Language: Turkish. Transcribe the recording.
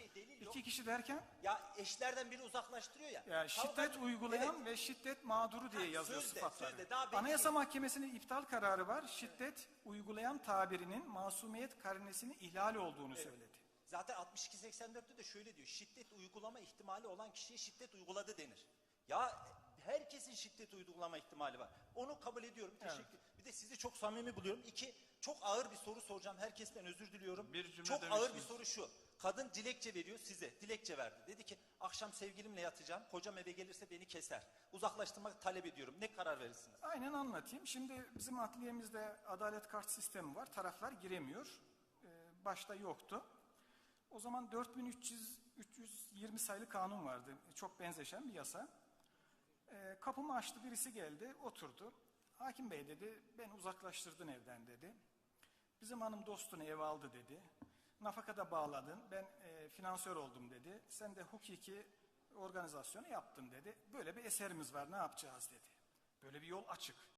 şey delil yok. İki kişi derken Ya eşlerden biri uzaklaştırıyor ya. yani şiddet Kavga- uygulayan Evet. ve şiddet mağduru diye Ha, yazıyor sözde, sıfatları. sözde, daha Anayasa değil. Mahkemesi'nin iptal kararı var. Şiddet uygulayan tabirinin masumiyet karinesini ihlal olduğunu söyledi. Zaten 62-84'te de şöyle diyor. Şiddet uygulama ihtimali olan kişiye şiddet uyguladı denir. Ya herkesin şiddet uygulama ihtimali var. Onu kabul ediyorum. Teşekkür. Bir de sizi çok samimi buluyorum. İki, çok ağır bir soru soracağım. Herkesten özür diliyorum. Bir cümle çok ağır bir demiştiniz. soru şu. Kadın dilekçe veriyor size. Dilekçe verdi. Dedi ki akşam sevgilimle yatacağım. Kocam eve gelirse beni keser. Uzaklaştırmak talep ediyorum. Ne karar verirsiniz? Aynen anlatayım. Şimdi bizim adliyemizde adalet kart sistemi var. Taraflar giremiyor. Ee, başta yoktu. O zaman 4300 320 sayılı kanun vardı. Çok benzeşen bir yasa. Ee, kapımı açtı birisi geldi oturdu. Hakim bey dedi ben uzaklaştırdın evden dedi. Bizim hanım dostunu eve aldı dedi. Nafakada bağladın ben e, finansör oldum dedi. Sen de hukuki organizasyonu yaptın dedi. Böyle bir eserimiz var ne yapacağız dedi. Böyle bir yol açık.